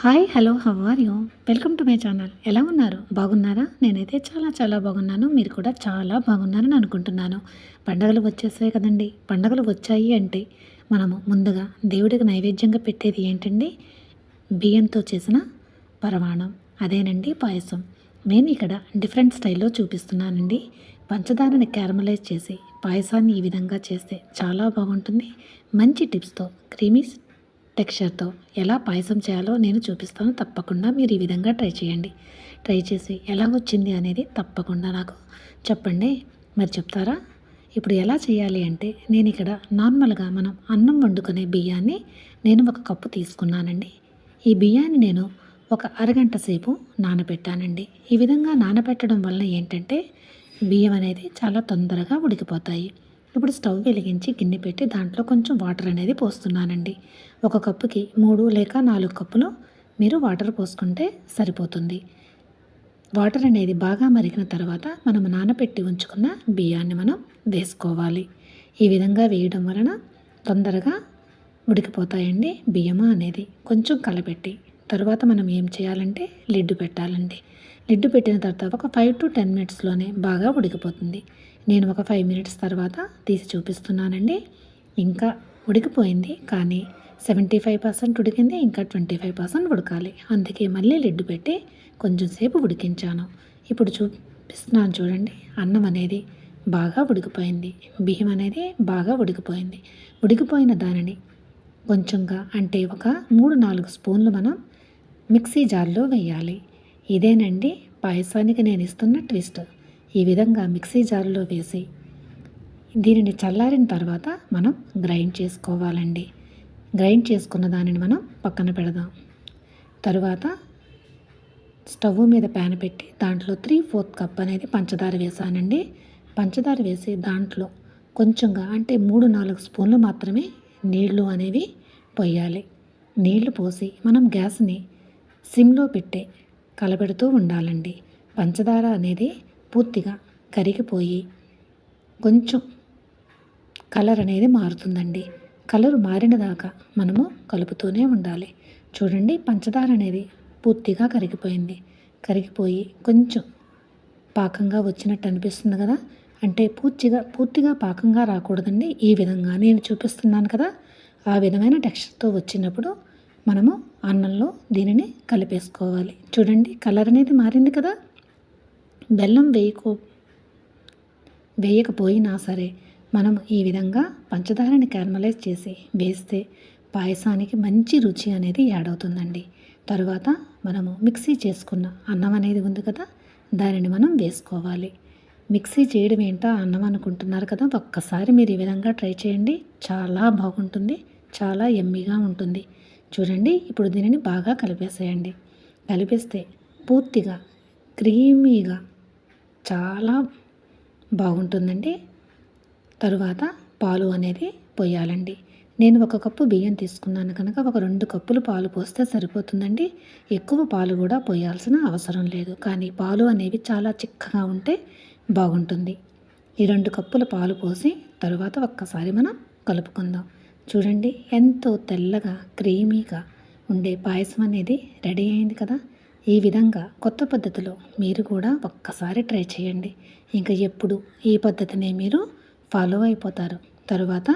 Hi hello how are you? Welcome to my channel. ఎలా ఉన్నారు? బాగున్నారా? నేనైతే చాలా చాలా బాగున్నాను. మీరు కూడా చాలా బాగున్నారని అనుకుంటున్నాను. పండగలు వచ్చేసాయి కదండి. పండగలు వచ్చాయి అంటే మనము ముందుగా దేవుడికి నైవేద్యంగా పెట్టేది ఏంటండి? బియ్యంతో చేసిన పరమాణం. అదేనండి పాయసం. నేను ఇక్కడ డిఫరెంట్ స్టైల్లో చూపిస్తున్నానండి. పంచదారని క్యారమలైజ్ చేసి పాయసాన్ని ఈ విధంగా చేస్తే చాలా బాగుంటుంది. మంచి టిప్స్తో క్రీమీ టెక్స్చర్తో ఎలా పాయసం చేయాలో నేను చూపిస్తాను. తప్పకుండా మీరు ఈ విధంగా ట్రై చేయండి. ట్రై చేసి ఎలా వచ్చింది అనేది తప్పకుండా నాకు చెప్పండి. మరి చెప్తారా? ఇప్పుడు ఎలా చేయాలి అంటే నేను ఇక్కడ నార్మల్గా మనం అన్నం వండుకునే బియ్యాన్ని నేను ఒక కప్పు తీసుకున్నానండి. ఈ బియ్యాన్ని నేను ఒక అరగంట సేపు నానబెట్టానండి. ఈ విధంగా నానబెట్టడం వల్ల ఏంటంటే బియ్యం అనేది చాలా తొందరగా ఉడికిపోతాయి. ఇప్పుడు స్టవ్ వెలిగించి గిన్నె పెట్టి దాంట్లో కొంచెం వాటర్ అనేది పోస్తున్నానండి. ఒక కప్పుకి మూడు లేక నాలుగు కప్పులు మీరు వాటర్ పోసుకుంటే సరిపోతుంది. వాటర్ అనేది బాగా మరిగిన తర్వాత మనం నానబెట్టి ఉంచుకున్న బియ్యాన్ని మనం వేసుకోవాలి. ఈ విధంగా వేయడం వలన తొందరగా ఉడికిపోతాయండి బియ్యము అనేది. కొంచెం కలపెట్టి తర్వాత మనం ఏం చేయాలంటే లిడ్డు పెట్టాలండి. లిడ్డు పెట్టిన తర్వాత ఒక ఫైవ్ టు టెన్ మినిట్స్లోనే బాగా ఉడికిపోతుంది. నేను ఒక ఫైవ్ మినిట్స్ తర్వాత తీసి చూపిస్తున్నానండి. ఇంకా ఉడికిపోయింది కానీ సెవెంటీ ఫైవ్ పర్సెంట్ ఉడికింది ఇంకా ట్వంటీ ఫైవ్ పర్సెంట్ ఉడకాలి. అందుకే మళ్ళీ లిడ్డు పెట్టి కొంచెం సేపు ఉడికించాను. ఇప్పుడు చూపిస్తున్నాను చూడండి అన్నం అనేది బాగా ఉడికిపోయింది. బియ్యం అనేది బాగా ఉడికిపోయింది. ఉడికిపోయిన దానిని కొంచెంగా అంటే ఒక మూడు నాలుగు స్పూన్లు మనం మిక్సీ జార్లో వేయాలి. ఇదేనండి పాయసానికి నేను ఇస్తున్న ట్విస్ట్. ఈ విధంగా మిక్సీ జారులో వేసి దీనిని చల్లారిన తర్వాత మనం గ్రైండ్ చేసుకోవాలండి. గ్రైండ్ చేసుకున్న దానిని మనం పక్కన పెడదాం. తరువాత స్టవ్ మీద ప్యాన్ పెట్టి దాంట్లో త్రీ ఫోర్త్ కప్ అనేది పంచదార వేసానండి. పంచదార వేసి దాంట్లో కొంచెంగా అంటే మూడు నాలుగు స్పూన్లు మాత్రమే నీళ్ళు అనేవి పోయాలి. నీళ్ళు పోసి మనం గ్యాస్ని సిమ్లో పెట్టే కలబెడుతూ ఉండాలండి. పంచదార అనేది పూర్తిగా కరిగిపోయి కొంచెం కలర్ అనేది మారుతుందండి. కలర్ మారిన దాకా మనము కలుపుతూనే ఉండాలి. చూడండి పంచదార అనేది పూర్తిగా కరిగిపోయింది. కరిగిపోయి కొంచెం పాకంగా వచ్చినట్టు అనిపిస్తుంది కదా? అంటే పూర్తిగా పూర్తిగా పాకంగా రాకూడదండి. ఈ విధంగా నేను చూపిస్తున్నాను కదా? ఆ విధమైన టెక్స్చర్తో వచ్చినప్పుడు మనము అన్నంలో దీనిని కలిపేసుకోవాలి. చూడండి కలర్ అనేది మారింది కదా? బెల్లం వేయకో వేయకపోయినా సరే మనం ఈ విధంగా పంచదారని క్యారమలైజ్ చేసి వేస్తే పాయసానికి మంచి రుచి అనేది యాడ్ అవుతుందండి తరువాత మనము మిక్సీ చేసుకున్న అన్నం అనేది ఉంది కదా దానిని మనం వేసుకోవాలి. మిక్సీ చేయడం ఏంటో అన్నం అనుకుంటున్నారు కదా ఒక్కసారి మీరు ఈ విధంగా ట్రై చేయండి. చాలా బాగుంటుంది చాలా ఎమ్మీగా ఉంటుంది. చూడండి ఇప్పుడు దీనిని బాగా కలిపేసేయండి. కలిపేస్తే పూర్తిగా క్రీమీగా చాలా బాగుంటుందండి. తరువాత పాలు అనేది పోయాలండి. నేను ఒక కప్పు బియ్యం తీసుకున్నాను కనుక ఒక రెండు కప్పులు పాలు పోస్తే సరిపోతుందండి. ఎక్కువ పాలు కూడా పోయాల్సిన అవసరం లేదు. కానీ పాలు అనేవి చాలా చిక్కగా ఉంటే బాగుంటుంది. ఈ రెండు కప్పుల పాలు పోసి తరువాత ఒక్కసారి మనం కలుపుకుందాం. చూడండి ఎంతో తెల్లగా క్రీమీగా ఉండే పాయసం అనేది రెడీ అయింది కదా. ఈ విధంగా కొత్త పద్ధతిలో మీరు కూడా ఒక్కసారి ట్రై చేయండి. ఇంకా ఎప్పుడు ఈ పద్ధతిని మీరు ఫాలో అయిపోతారు. తరువాత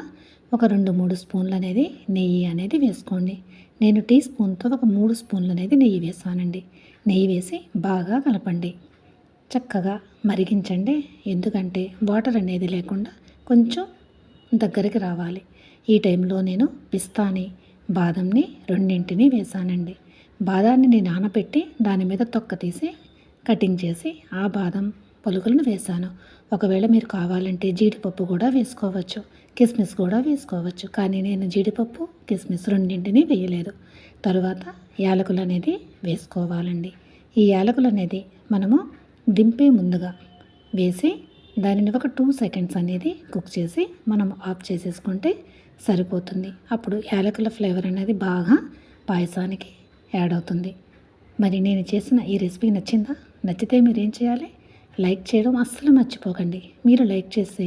ఒక రెండు మూడు స్పూన్లు అనేది నెయ్యి అనేది వేసుకోండి. నేను టీ స్పూన్తో ఒక మూడు స్పూన్లు అనేది నెయ్యి వేసానండి. నెయ్యి వేసి బాగా కలపండి. చక్కగా మరిగించండి. ఎందుకంటే వాటర్ అనేది లేకుండా కొంచెం దగ్గరికి రావాలి. ఈ టైంలో నేను పిస్తాని బాదంని రెండింటిని వేసానండి. బాదాన్ని నేను నానబెట్టి దాని మీద తొక్క తీసి కటింగ్ చేసి ఆ బాదం పలుకులను వేసాను ఒకవేళ మీరు కావాలంటే జీడిపప్పు కూడా వేసుకోవచ్చు కిస్మిస్ కూడా వేసుకోవచ్చు. కానీ నేను జీడిపప్పు కిస్మిస్ రెండింటిని వేయలేదు. తరువాత యాలకులు అనేది వేసుకోవాలండి. ఈ యాలకులు అనేది మనము దింపే ముందుగా వేసి దానిని ఒక టూ సెకండ్స్ అనేది కుక్ చేసి మనం ఆఫ్ చేసేసుకుంటే సరిపోతుంది. అప్పుడు యాలకుల ఫ్లేవర్ అనేది బాగా పాయసానికి యాడ్ అవుతుంది మరి నేను చేసిన ఈ రెసిపీ నచ్చిందా? నచ్చితే మీరు ఏం చేయాలి? లైక్ చేయడం అస్సలు మర్చిపోకండి. మీరు లైక్ చేస్తే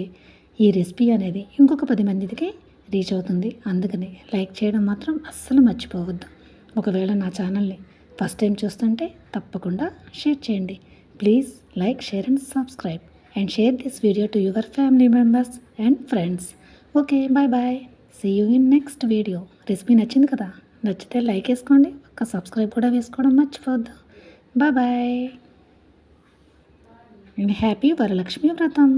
ఈ రెసిపీ అనేది ఇంకొక పది మందికి రీచ్ అవుతుంది. అందుకని లైక్ చేయడం మాత్రం అస్సలు మర్చిపోవద్దు. ఒకవేళ నా ఛానల్ని ఫస్ట్ టైం చూస్తుంటే తప్పకుండా షేర్ చేయండి. Please like share and subscribe. And share this video to your family members and friends. Okay bye bye. See you in next video recipe నచ్చింది కదా? నచ్చితే లైక్ వేసుకోండి ఒక సబ్స్క్రైబ్ కూడా వేసుకోవడం మర్చిపోద్దు బాయ్ బాయ్. హ్యాపీ వరలక్ష్మి వ్రతం.